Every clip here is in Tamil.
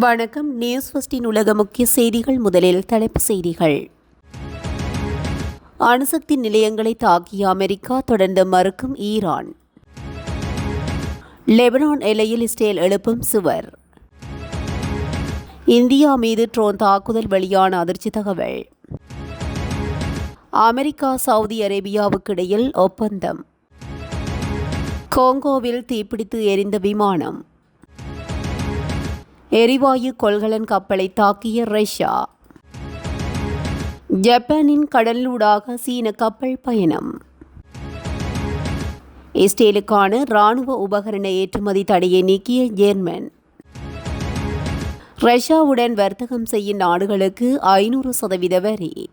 வணக்கம். நியூஸ் ஃபஸ்டின் உலக முக்கிய செய்திகள் முதலில் தலைப்பு செய்திகள். அணுசக்தி நிலையங்களை தாக்கிய அமெரிக்கா தொடர்ந்து மறுக்கும் ஈரான். லெபனான் எல்லையில் இஸ்ரேல் எழுப்பும் சுவர். இந்தியா மீது ட்ரோன் தாக்குதல் வெளியான அதிர்ச்சி தகவல். அமெரிக்கா சவுதி அரேபியாவுக்கு இடையில் ஒப்பந்தம். கோங்கோவில் தீப்பிடித்து எரிந்த விமானம். எரிவாயு கொள்கலன் கப்பலை தாக்கிய ரஷ்யா. ஜப்பானின் கடலூடாக சீன கப்பல் பயணம். இஸ்ரேலுக்கான ராணுவ உபகரண ஏற்றுமதி தடையை நீக்கிய ஜெர்மன். ரஷ்யாவுடன் வர்த்தகம் செய்யும் நாடுகளுக்கு ஐநூறு சதவீத வரி.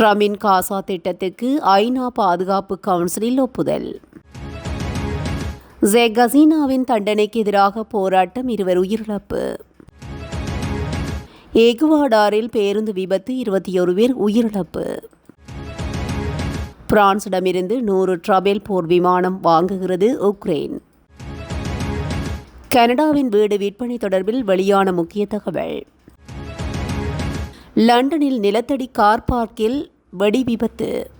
ட்ரம்பின் காசா திட்டத்துக்கு ஐநா பாதுகாப்பு கவுன்சிலில் ஒப்புதல். ஜேக் ஹசீனாவின் தண்டனைக்கு எதிராக போராட்டம் இருவர் உயிரிழப்பு. ஏகுவாடாரில் பேருந்து விபத்து இருபத்தி ஒரு பேர் உயிரிழப்பு. பிரான்சிடமிருந்து நூறு ட்ரபேல் போர் விமானம் வாங்குகிறது உக்ரைன். கனடாவின் வீடு விற்பனை தொடர்பில் வெளியான முக்கிய தகவல். லண்டனில் நிலத்தடி கார் பார்க்கில் வெடி விபத்து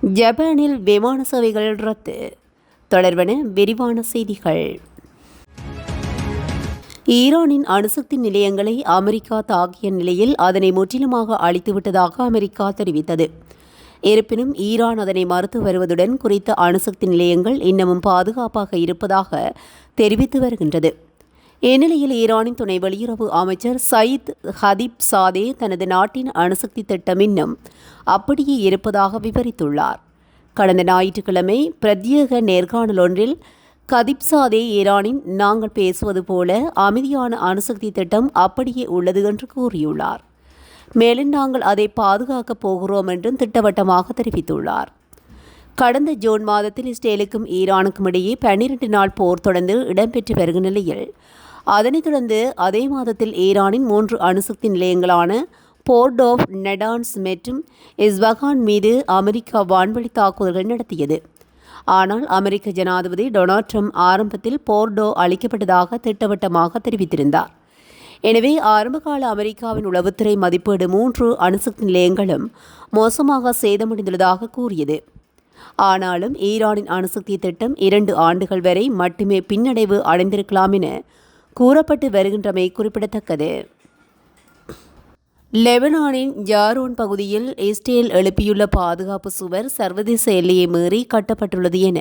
ஜப்பானில் விமான சேவைகள் ரத்து. தொடர்பான விரிவான செய்திகள். ஈரானின் அணுசக்தி நிலையங்களை அமெரிக்கா தாக்கிய நிலையில் அதனை முற்றிலுமாக அழித்துவிட்டதாக அமெரிக்கா தெரிவித்தது. இருப்பினும் ஈரான் அதனை மறுத்து வருவதுடன் குறித்த அணுசக்தி நிலையங்கள் இன்னமும் பாதுகாப்பாக இருப்பதாக தெரிவித்து வருகின்றது. இந்நிலையில் ஈரானின் துணை வெளியுறவு அமைச்சர் சயித் ஹதீப் சாதே தனது நாட்டின் அணுசக்தி திட்டம் இன்னும் அப்படியே இருப்பதாக விவரித்துள்ளார். கடந்த ஞாயிற்றுக்கிழமை பிரத்யேக நேர்காணல் ஒன்றில் கதிப்சாதே ஈரானின் நாங்கள் பேசுவது போல அமைதியான அணுசக்தி திட்டம் அப்படியே உள்ளது என்று கூறியுள்ளார். மேலும் நாங்கள் அதை பாதுகாக்கப் போகிறோம் என்றும் திட்டவட்டமாக தெரிவித்துள்ளார். கடந்த ஜூன் மாதத்தில் இஸ்ரேலுக்கும் ஈரானுக்கும் இடையே பன்னிரண்டு நாள் போர் தொடர்ந்து இடம்பெற்று வருகிற நிலையில் அதனைத் தொடர்ந்து அதே மாதத்தில் ஈரானின் மூன்று அணுசக்தி நிலையங்களான போர்ட் ஆஃப் நெடான்ஸ் மற்றும் இஸ்வகான் மீது அமெரிக்கா வான்வழி தாக்குதல்கள் நடத்தியது. ஆனால் அமெரிக்க ஜனாதிபதி டொனால்ட் ட்ரம்ப் ஆரம்பத்தில் போர்டோ அளிக்கப்பட்டதாக திட்டவட்டமாக தெரிவித்திருந்தார். எனவே ஆரம்பகால அமெரிக்காவின் உளவுத்துறை மதிப்பீடு மூன்று அணுசக்தி நிலையங்களும் மோசமாக சேதமடைந்துள்ளதாக கூறியது. ஆனாலும் ஈரானின் அணுசக்தி திட்டம் இரண்டு ஆண்டுகள் வரை மட்டுமே பின்னடைவு அடைந்திருக்கலாம் என கூறப்பட்டு வருகின்றமை குறிப்பிடத்தக்கது. லெபனானின் ஜாரோன் பகுதியில் இஸ்ரேல் எழுப்பியுள்ள பாதுகாப்பு சுவர் சர்வதேச எல்லையை மீறி கட்டப்பட்டுள்ளது என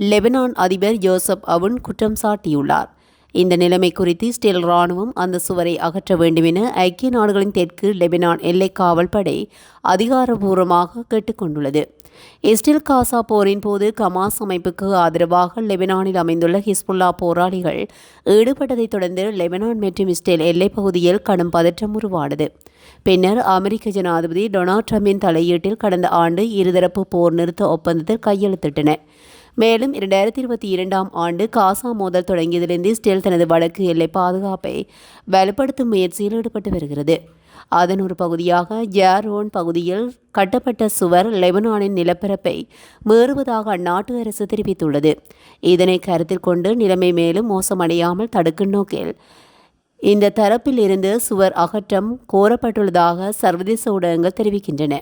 லெபனான் அதிபர் ஜோசப் அவுன் குற்றம் சாட்டியுள்ளார். இந்த நிலைமை குறித்து இஸ்ரேல் ராணுவம் அந்த சுவரை அகற்ற வேண்டும் என ஐக்கிய நாடுகளின் தெற்கு லெபனான் எல்லை காவல் படை அதிகாரபூர்வமாக கேட்டுக்கொண்டுள்ளது. இஸ்ரேல் காசா போரின் போது கமாஸ் அமைப்புக்கு ஆதரவாக லெபனானில் அமைந்துள்ள ஹிஸ்புல்லா போராளிகள் ஈடுபட்டதைத் தொடர்ந்து லெபனான் மற்றும் இஸ்ரேல் எல்லைப் பகுதியில் கடும் பதற்றம் உருவானது. பின்னர் அமெரிக்க ஜனாதிபதி டொனால்ட் ட்ரம்பின் தலையீட்டில் கடந்த ஆண்டு இருதரப்பு போர் நிறுத்த ஒப்பந்தத்தில் கையெழுத்திட்டன. மேலும் இரண்டாயிரத்தி இருபத்தி இரண்டாம் ஆண்டு காசா மோதல் தொடங்கியதிலிருந்து இஸ்ரேல் தனது வடக்கு எல்லை பாதுகாப்பை வலுப்படுத்தும் முயற்சியில் ஈடுபட்டு வருகிறது. அதன் ஒரு பகுதியாக ஜேரோன் பகுதியில் கட்டப்பட்ட சுவர் லெபனானின் நிலப்பரப்பை மீறுவதாக அந்நாட்டு அரசு தெரிவித்துள்ளது. இதனை கருத்தில் கொண்டு நிலைமை மேலும் மோசமடையாமல் தடுக்கும் நோக்கில் இந்த தரப்பில் இருந்து சுவர் அகற்றம் கோரப்பட்டுள்ளதாக சர்வதேச ஊடகங்கள் தெரிவிக்கின்றன.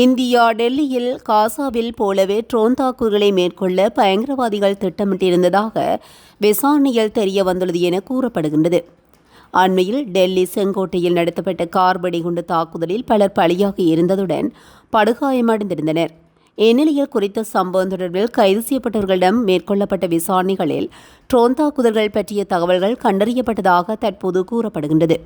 இந்தியா டெல்லியில் காசாவில் போலவே ட்ரோன் தாக்குதல்களை மேற்கொள்ள பயங்கரவாதிகள் திட்டமிட்டிருந்ததாக விசாரணையில் தெரிய வந்துள்ளது என கூறப்படுகின்றது. அண்மையில் டெல்லி செங்கோட்டையில் நடத்தப்பட்ட கார் வெடிகுண்டு தாக்குதலில் பலர் பலியாகி இருந்ததுடன் படுகாயமடைந்திருந்தனர் இந்நிலையில் குறித்த சம்பவம் தொடர்பில் கைது செய்யப்பட்டவர்களிடம் மேற்கொள்ளப்பட்ட விசாரணைகளில் ட்ரோன் தாக்குதல்கள் பற்றிய தகவல்கள் கண்டறியப்பட்டதாக தற்போது கூறப்படுகின்றது.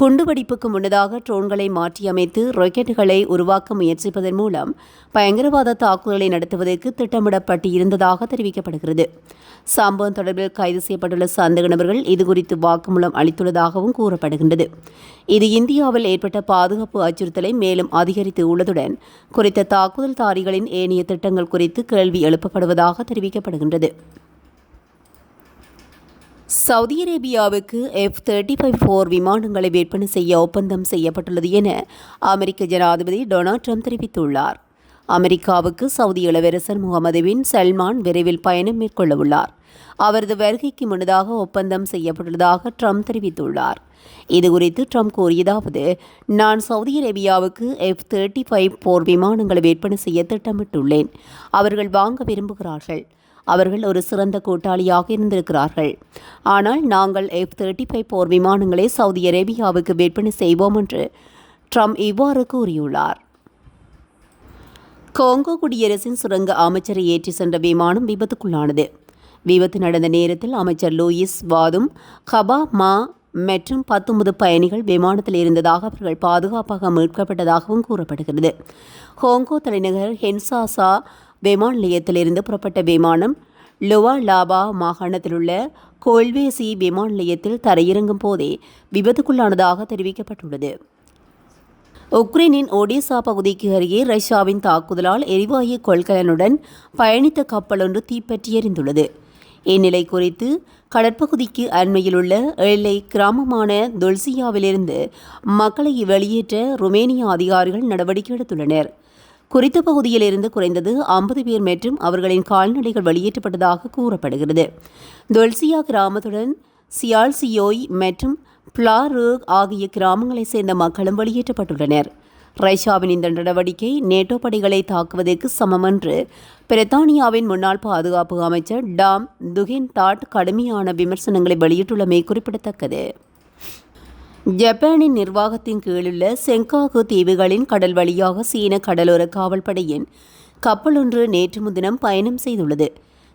குண்டுவெடிப்புக்கு முன்னதாக ட்ரோன்களை மாற்றியமைத்து ராக்கெட்டுகளை உருவாக்க முயற்சிப்பதன் மூலம் பயங்கரவாத தாக்குதலை நடத்துவதற்கு திட்டமிடப்பட்டு இருந்ததாக தெரிவிக்கப்படுகிறது. சம்பவம் தொடர்பில் கைது செய்யப்பட்டுள்ள சந்தேக நபர்கள் இதுகுறித்து வாக்குமூலம் அளித்துள்ளதாகவும் கூறப்படுகின்றது. இது இந்தியாவில் ஏற்பட்ட பாதுகாப்பு அச்சுறுத்தலை மேலும் அதிகரித்து உள்ளதுடன் குறித்த தாக்குதல்தாரிகளின் ஏனைய திட்டங்கள் குறித்து கேள்வி எழுப்பப்படுவதாக தெரிவிக்கப்படுகின்றது. சவுதி அரேபியாவுக்கு எஃப் தேர்ட்டி ஃபைவ் ஃபோர் விமானங்களை விற்பனை செய்ய ஒப்பந்தம் செய்யப்பட்டுள்ளது என அமெரிக்க ஜனாதிபதி டொனால்ட் ட்ரம்ப் தெரிவித்துள்ளார். அமெரிக்காவுக்கு சவுதி இளவரசர் முகமது பின் சல்மான் விரைவில் பயணம் மேற்கொள்ளவுள்ளார். அவரது வருகைக்கு முன்னதாக ஒப்பந்தம் செய்யப்பட்டுள்ளதாக ட்ரம்ப் தெரிவித்துள்ளார். இதுகுறித்து ட்ரம்ப் கூறியதாவது நான் சவுதி அரேபியாவுக்கு எஃப் தேர்ட்டி ஃபைவ் போர் விமானங்களை விற்பனை செய்ய திட்டமிட்டுள்ளேன். அவர்கள் வாங்க விரும்புகிறார்கள். அவர்கள் ஒரு சிறந்த கூட்டாளியாக இருந்திருக்கிறார்கள். ஆனால் நாங்கள் எஃப் தேர்ட்டி ஃபைவ் போர் விமானங்களை சவுதி அரேபியாவுக்கு விற்பனை செய்வோம் என்று ட்ரம்ப் இவ்வாறு கூறியுள்ளார். கோங்கோ குடியரசின் சுரங்க அமைச்சரை ஏற்றி சென்ற விமானம் விபத்துக்குள்ளானது. விபத்து நடந்த நேரத்தில் அமைச்சர் லூயிஸ் வாதும் கபா மா மற்றும் பத்தொன்பது பயணிகள் விமானத்தில் இருந்ததாக அவர்கள் பாதுகாப்பாக மீட்கப்பட்டதாகவும் கூறப்படுகிறது. ஹோங்கோ தலைநகர் ஹென்சாசா விமான நிலையத்திலிருந்து புறப்பட்ட விமானம் லுவா லாபா மாகாணத்திலுள்ள கோல்வேசி விமான நிலையத்தில் தரையிறங்கும் போதே விபத்துக்குள்ளானதாக தெரிவிக்கப்பட்டுள்ளது. உக்ரைனின் ஒடிசா பகுதிக்கு அருகே ரஷ்யாவின் தாக்குதலால் எரிவாயு கொள்கலனுடன் பயணித்த கப்பல் ஒன்று தீப்பற்றி எறிந்துள்ளது இந்நிலை குறித்து கடற்பகுதிக்கு அண்மையிலுள்ள எல்லை கிராமமான தொல்சியாவிலிருந்து மக்களை வெளியேற்ற ருமேனிய அதிகாரிகள் நடவடிக்கை எடுத்துள்ளனர். குறித்த பகுதியில் இருந்து குறைந்தது ஐம்பது பேர் மற்றும் அவர்களின் கால்நடைகள் வெளியேற்றப்பட்டதாக கூறப்படுகிறது. தொல்சியா கிராமத்துடன் சியால்சியோய் மற்றும் பிளாரூக் ஆகிய கிராமங்களைச் சேர்ந்த மக்களும் வெளியேற்றப்பட்டுள்ளனர். ரஷ்யாவின் இந்த நடவடிக்கை நேட்டோ படைகளை தாக்குவதற்கு சமம் என்று பிரித்தானியாவின் முன்னாள் பாதுகாப்பு அமைச்சர் டாம் துகின் தாட் கடுமையான விமர்சனங்களை வெளியிட்டுள்ளமை குறிப்பிடத்தக்கது. ஜப்பானின் நிர்வாகத்தின் கீழுள்ள செங்காகு தீவுகளின் கடல் வழியாக சீன கடலோர காவல்படையின் கப்பல் ஒன்று நேற்று முன்தினம் பயணம் செய்துள்ளது.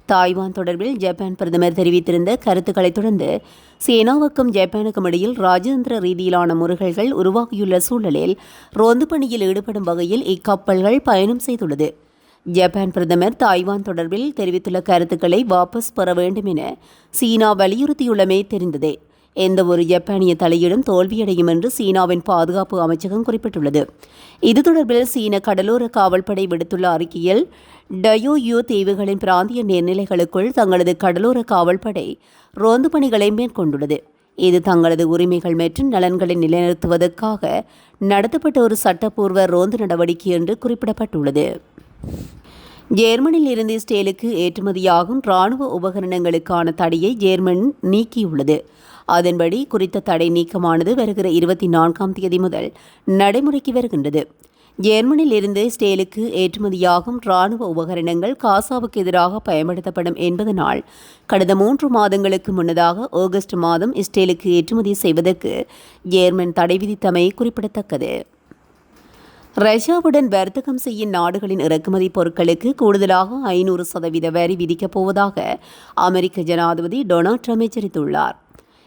தாய்வான் தொடர்பில் ஜப்பான் பிரதமர் தெரிவித்திருந்த கருத்துக்களை தொடர்ந்து சீனாவுக்கும் ஜப்பானுக்கும் இடையில் ராஜதந்திர ரீதியிலான முருகல்கள் உருவாகியுள்ள சூழலில் ரோந்து பணியில் ஈடுபடும் வகையில் இக்கப்பல்கள் பயணம் செய்துள்ளது. ஜப்பான் பிரதமர் தாய்வான் தொடர்பில் தெரிவித்துள்ள கருத்துக்களை வாபஸ் பெற வேண்டும் என சீனா வலியுறுத்தியுள்ளமே தெரிந்ததே. எந்த ஒரு ஜப்பானிய தலையீடும் தோல்வியடையும் என்று சீனாவின் பாதுகாப்பு அமைச்சகம் குறிப்பிட்டுள்ளது. இது தொடர்பில் சீன கடலோர காவல்படை விடுத்துள்ள அறிக்கையில் டயோயூ தீவுகளின் பிராந்திய நீர்நிலைகளுக்குள் தங்களது கடலோர காவல்படை ரோந்து பணிகளை மேற்கொண்டுள்ளது. இது தங்களது உரிமைகள் மற்றும் நலன்களை நிலைநிறுத்துவதற்காக நடத்தப்பட்ட ஒரு சட்டப்பூர்வ ரோந்து நடவடிக்கை என்று குறிப்பிடப்பட்டுள்ளது. ஜேர்மனியில் இருந்து இஸ்ரேலுக்கு ஏற்றுமதியாகும் ராணுவ உபகரணங்களுக்கான தடையை ஜேர்மன் நீக்கியுள்ளது. அதன்படி குறித்த தடை நீக்கமானது வருகிற இருபத்தி நான்காம் தேதி முதல் நடைமுறைக்கு வருகின்றது. ஜெர்மனியில் இருந்து ஸ்டேலுக்கு ஏற்றுமதியாகும் ராணுவ உபகரணங்கள் காசாவுக்கு எதிராக பயன்படுத்தப்படும் என்பதனால் கடந்த மூன்று மாதங்களுக்கு முன்னதாக ஆகஸ்ட் மாதம் இஸ்ரேலுக்கு ஏற்றுமதி செய்வதற்கு ஜேர்மன் தடை விதித்தமை குறிப்பிடத்தக்கது. ரஷ்யாவுடன் வர்த்தகம் செய்யும் நாடுகளின் இறக்குமதி பொருட்களுக்கு கூடுதலாக ஐநூறு சதவீத வரி விதிக்கப் போவதாக அமெரிக்க ஜனாதிபதி டொனால்ட் ட்ரம்ப் எச்சரித்துள்ளார்.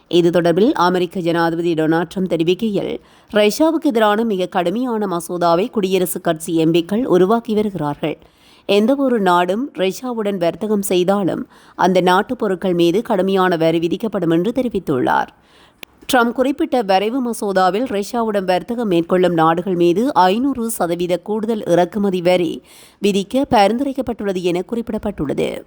இது தொடர்பில் அமெரிக்க ஜனாதிபதி டொனால்ட் ட்ரம்ப் தெரிவிக்கையில் ரஷ்யாவுக்கு எதிரான மிக கடுமையான மசோதாவை குடியரசுக் கட்சி எம்பிக்கள் உருவாக்கி வருகிறார்கள். எந்தவொரு நாடும் ரஷ்யாவுடன் வர்த்தகம் செய்தாலும் அந்த நாட்டுப் பொருட்கள் மீது கடுமையான வரி விதிக்கப்படும் என்று தெரிவித்துள்ளார். ட்ரம்ப் குறிப்பிட்ட வரைவு மசோதாவில் ரஷ்யாவுடன் வர்த்தகம் மேற்கொள்ளும் நாடுகள் மீது ஐநூறு சதவீத கூடுதல் இறக்குமதி வரி விதிக்க பரிந்துரைக்கப்பட்டுள்ளது என குறிப்பிடப்பட்டுள்ளது.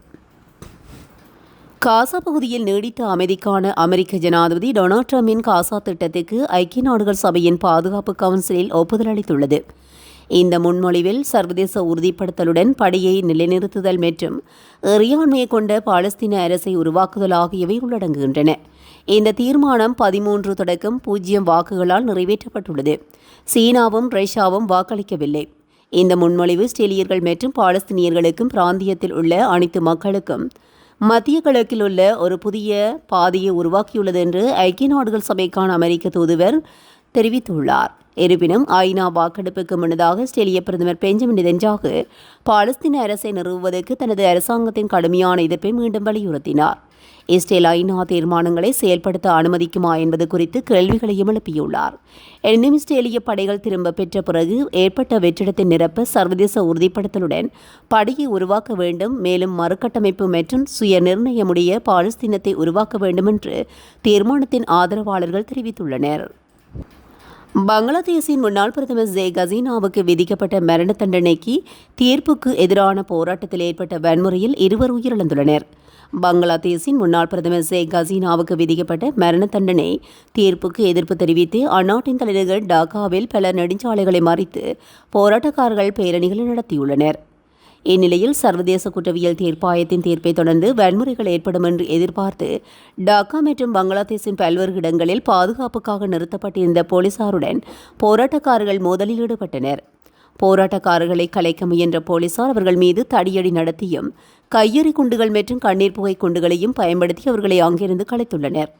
காசா பகுதியில் நீடித்த அமைதிக்கான அமெரிக்க ஜனாதிபதி டொனால்ட் ட்ரம்பின் காசா திட்டத்துக்கு ஐக்கிய நாடுகள் சபையின் பாதுகாப்பு கவுன்சிலில் ஒப்புதல் அளித்துள்ளது. இந்த முன்மொழிவில் சர்வதேச உறுதிப்படுத்தலுடன் படையை நிலைநிறுத்துதல் மற்றும் இறையாண்மையை கொண்ட பாலஸ்தீன அரசை உருவாக்குதல் ஆகியவை உள்ளடங்குகின்றன. இந்த தீர்மானம் பதிமூன்று தொடக்கம் பூஜ்ஜியம் வாக்குகளால் நிறைவேற்றப்பட்டுள்ளது. சீனாவும் ரஷ்யாவும் வாக்களிக்கவில்லை. இந்த முன்மொழிவு ஸ்டெலியர்கள் மற்றும் பாலஸ்தீனியர்களுக்கும் பிராந்தியத்தில் உள்ள அனைத்து மக்களுக்கும் மத்திய கிழக்கில் உள்ள ஒரு புதிய பாதையை உருவாக்கியுள்ளது என்று ஐக்கிய நாடுகள் சபைக்கான அமெரிக்க தூதுவர் தெரிவித்துள்ளார். இருப்பினும் ஐநா வாக்கெடுப்புக்கு முன்னதாக ஆஸ்திரேலிய பிரதமர் பெஞ்சமின் நெதன்ஜாகு பாலஸ்தீன அரசை நிறுவுவதற்கு தனது அரசாங்கத்தின் கடுமையான எதிர்ப்பை மீண்டும் வலியுறுத்தினார். இஸ்ரேல் ஐநா தீர்மானங்களை செயல்படுத்த அனுமதிக்குமா என்பது குறித்து கேள்விகளையும் எழுப்பியுள்ளார். எனினும் இஸ்ரேலிய படைகள் திரும்ப பெற்ற பிறகு ஏற்பட்ட வெற்றிடத்தை நிரப்ப சர்வதேச உறுதிப்படுத்தலுடன் படையை உருவாக்க வேண்டும் மேலும் மறுகட்டமைப்பு மற்றும் சுய நிர்ணயமுடைய பாலஸ்தீனத்தை உருவாக்க வேண்டும் என்று தீர்மானத்தின் ஆதரவாளர்கள் தெரிவித்துள்ளனர். பங்களாதேஷின் முன்னாள் பிரதமர் ஜே கசீனாவுக்கு விதிக்கப்பட்ட மரண தண்டனைக்கு தீர்ப்புக்கு எதிரான போராட்டத்தில் ஏற்பட்ட வன்முறையில் இருவர் உயிரிழந்துள்ளனர். பங்களாதேஷின் முன்னாள் பிரதமர் ஷேக் ஹசீனாவுக்கு விதிக்கப்பட்ட மரண தண்டனை தீர்ப்புக்கு எதிர்ப்பு தெரிவித்து அந்நாட்டின் தலைநகர் டாக்காவில் பல நெடுஞ்சாலைகளை மறித்து போராட்டக்காரர்கள் பேரணிகளை நடத்தியுள்ளனர். இந்நிலையில் சர்வதேச குற்றவியல் தீர்ப்பாயத்தின் தீர்ப்பை தொடர்ந்து வன்முறைகள் ஏற்படும் என்று எதிர்பார்த்து டாக்கா மற்றும் பங்களாதேஷின் பல்வேறு இடங்களில் பாதுகாப்புக்காக நிறுத்தப்பட்டிருந்த போலீசாருடன் போராட்டக்காரர்கள் மோதலில் ஈடுபட்டனர். போராட்டக்காரர்களை கலைக்க முயன்ற போலீசார் அவர்கள் மீது தடியடி நடத்தியும் கையெறி குண்டுகள் மற்றும் கண்ணீர் புகை குண்டுகளையும் பயன்படுத்தி அவர்களை அங்கிருந்து கலைத்துள்ளனர்.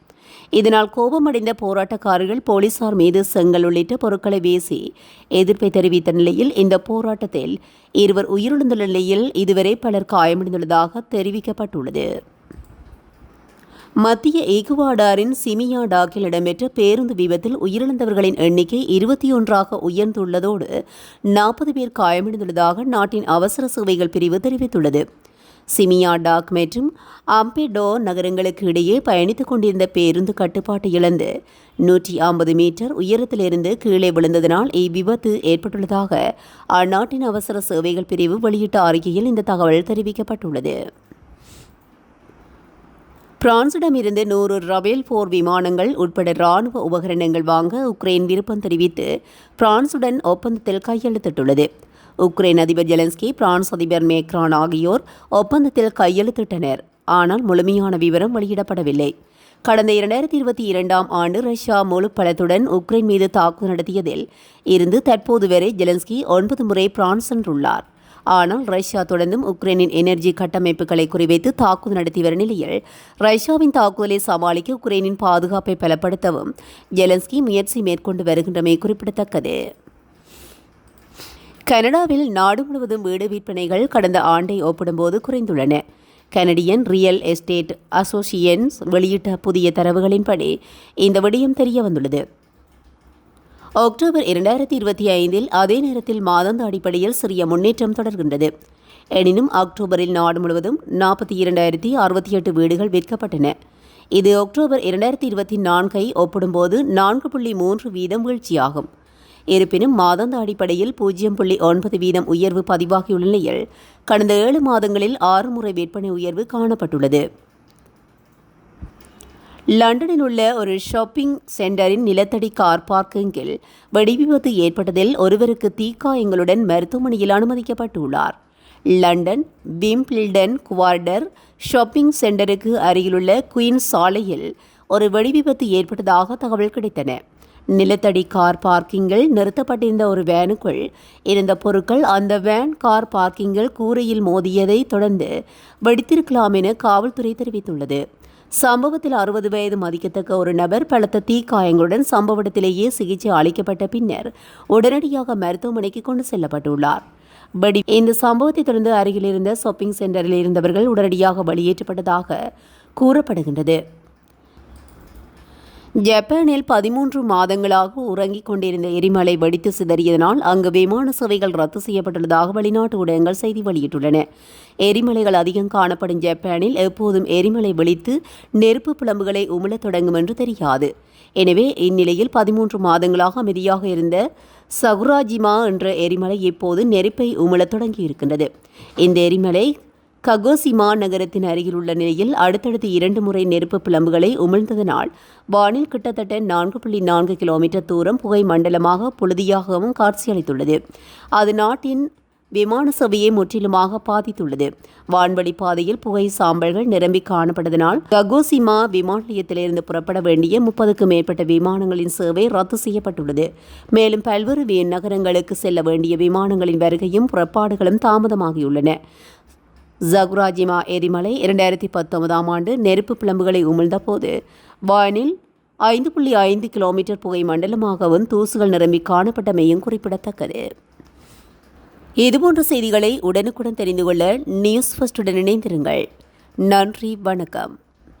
இதனால் கோபமடைந்த போராட்டக்காரர்கள் போலீசார் மீது செங்கல் உள்ளிட்ட பொருட்களை வீசி எதிர்ப்பை தெரிவித்த நிலையில் இந்த போராட்டத்தில் இருவர் உயிரிழந்துள்ள நிலையில் இதுவரை பலர் காயமடைந்துள்ளதாக தெரிவிக்கப்பட்டுள்ளது. மத்திய எகுவாடாரின் சிமியா டாக்கில் இடம்பெற்ற பேருந்து விபத்தில் உயிரிழந்தவர்களின் எண்ணிக்கை இருபத்தி ஒன்றாக உயர்ந்துள்ளதோடு நாற்பது பேர் காயமடைந்துள்ளதாக நாட்டின் அவசர சேவைகள் பிரிவு தெரிவித்துள்ளது. சிமியா டாக் மற்றும் அம்பெடோ நகரங்களுக்கு இடையே பயணித்துக் கொண்டிருந்த பேருந்து கட்டுப்பாட்டை இழந்து நூற்றி ஐம்பது மீட்டர் உயரத்திலிருந்து கீழே விழுந்ததனால் இவ்விபத்து ஏற்பட்டுள்ளதாக அந்நாட்டின் அவசர சேவைகள் பிரிவு வெளியிட்ட அறிக்கையில் இந்த தகவல் தெரிவிக்கப்பட்டுள்ளது. பிரான்சிடமிருந்து நூறு ரபேல் போர் விமானங்கள் உட்பட ராணுவ உபகரணங்கள் வாங்க உக்ரைன் விருப்பம் தெரிவித்து பிரான்சுடன் ஒப்பந்தத்தில் கையெழுத்திட்டுள்ளது. உக்ரைன் அதிபர் ஜெலன்ஸ்கி பிரான்ஸ் அதிபர் மேக்ரான் ஆகியோர் ஒப்பந்தத்தில் கையெழுத்திட்டனர். ஆனால் முழுமையான விவரம் வெளியிடப்படவில்லை. கடந்த இரண்டாயிரத்தி இருபத்தி இரண்டாம் ஆண்டு ரஷ்யா முழு பலத்துடன் உக்ரைன் மீது தாக்குதல் நடத்தியதில் இருந்து தற்போது வரை ஜெலன்ஸ்கி ஒன்பது முறை பிரான்ஸ் சென்றுள்ளார். ஆனால் ரஷ்யா தொடர்ந்தும் உக்ரைனின் எனர்ஜி கட்டமைப்புகளை குறிவைத்து தாக்குதல் நடத்தி வரும் நிலையில் ரஷ்யாவின் தாக்குதலை சமாளிக்க உக்ரைனின் பாதுகாப்பை பலப்படுத்தவும் ஜெலன்ஸ்கி முயற்சி மேற்கொண்டு வருகின்றமை குறிப்பிடத்தக்கது. கனடாவில் நாடு முழுவதும் வீடு விற்பனைகள் கடந்த ஆண்டை ஒப்பிடும்போது குறைந்துள்ளன. கனடியன் ரியல் எஸ்டேட் அசோசியன்ஸ் வெளியிட்ட புதிய தரவுகளின்படி இந்த விடயம் தெரிய வந்துள்ளது அக்டோபர் இரண்டாயிரத்தி இருபத்தி ஐந்தில் அதே நேரத்தில் மாதாந்த அடிப்படையில் சிறிய முன்னேற்றம் தொடர்கின்றது. எனினும் அக்டோபரில் நாடு முழுவதும் நாற்பத்தி இரண்டாயிரத்தி அறுபத்தி எட்டு வீடுகள் விற்கப்பட்டன. இது அக்டோபர் இரண்டாயிரத்தி இருபத்தி நான்கை ஒப்பிடும்போது நான்கு புள்ளி மூன்று வீதம் வீழ்ச்சியாகும். இருப்பினும் மாதாந்த அடிப்படையில் பூஜ்ஜியம் புள்ளி ஒன்பது வீதம் உயர்வு பதிவாகியுள்ள நிலையில் கடந்த ஏழு மாதங்களில் ஆறு முறை விற்பனை உயர்வு காணப்பட்டுள்ளது. லண்டனில் உள்ள ஒரு ஷாப்பிங் சென்டரின் நிலத்தடி கார் பார்க்கிங்கில் வெடிவிபத்து ஏற்பட்டதில் ஒருவருக்கு தீக்காயங்களுடன் மருத்துவமனையில் அனுமதிக்கப்பட்டுள்ளார். லண்டன் விம்பிள்டன் குவார்டர் ஷாப்பிங் சென்டருக்கு அருகிலுள்ள குயின்ஸ் சாலையில் ஒரு வெடிவிபத்து ஏற்பட்டதாக தகவல் கிடைத்தன. நிலத்தடி கார் பார்க்கிங்கில் நிறுத்தப்பட்டிருந்த ஒரு வேனுக்குள் இருந்த பொருட்கள் அந்த வேன் கார் பார்க்கிங்கில் கூரையில் மோதியதை தொடர்ந்து வெடித்திருக்கலாம் என காவல்துறை தெரிவித்துள்ளது. சம்பவத்தில் அறுபது வயது மதிக்கத்தக்க ஒரு நபர் பலத்த தீக்காயங்களுடன் சம்பவ இடத்திலேயே சிகிச்சை அளிக்கப்பட்ட பின்னர் உடனடியாக மருத்துவமனைக்கு கொண்டு செல்லப்பட்டுள்ளார். வெடி இந்த சம்பவத்தை தொடர்ந்து அருகில் இருந்த ஷாப்பிங் சென்டரில் இருந்தவர்கள் உடனடியாக வெளியேற்றப்பட்டதாக கூறப்படுகின்றது. ஜப்பானில் பதிமூன்று மாதங்களாக உறங்கிக் கொண்டிருந்த எரிமலை வெடித்து சிதறியதனால் அங்கு விமான சேவைகள் ரத்து செய்யப்பட்டுள்ளதாக வெளிநாட்டு ஊடகங்கள் செய்தி வெளியிட்டுள்ளன. எரிமலைகள் அதிகம் காணப்படும் ஜப்பானில் எப்போதும் எரிமலை வெடித்து நெருப்பு புலம்புகளை உமிழத் தொடங்கும் என்று தெரியாது. எனவே இந்நிலையில் பதிமூன்று மாதங்களாக அமைதியாக இருந்த சகுராஜிமா என்ற எரிமலை இப்போது நெருப்பை உமிழத் தொடங்கியிருக்கின்றது. இந்த எரிமலை ககோசிமா நகரத்தின் அருகில் உள்ள நிலையில் அடுத்தடுத்து இரண்டு முறை நெருப்பு பிளம்புகளை உமிழ்ந்ததனால் வானில் கிட்டத்தட்ட நான்கு புள்ளி நான்கு கிலோமீட்டர் தூரம் புகை மண்டலமாக புழுதியாகவும் காட்சியளித்துள்ளது. அது நாட்டின் விமான சேவையை முற்றிலுமாக பாதித்துள்ளது. வான்வழி பாதையில் புகை சாம்பல்கள் நிரம்பி காணப்பட்டதனால் ககோசிமா விமான நிலையத்திலிருந்து புறப்பட வேண்டிய முப்பதுக்கும் மேற்பட்ட விமானங்களின் சேவை ரத்து செய்யப்பட்டுள்ளது. மேலும் பல்வேறு நகரங்களுக்கு செல்ல வேண்டிய விமானங்களின் வருகையும் புறப்பாடுகளும் தாமதமாகியுள்ளன. ஜகுராஜிமா எரிமலை இரண்டாயிரத்தி பத்தொன்பதாம் ஆண்டு நெருப்பு பிளம்புகளை உமிழ்ந்தபோது வானில் ஐந்து புள்ளி ஐந்து கிலோமீட்டர் புகை மண்டலமாகவும் தூசுகள் நிரம்பி காணப்பட்டமையும் குறிப்பிடத்தக்கது. இதுபோன்ற செய்திகளை உடனுக்குடன் தெரிந்து கொள்ள நியூஸ் ஃபர்ஸ்டுடன் இணைந்திருங்கள். நன்றி வணக்கம்.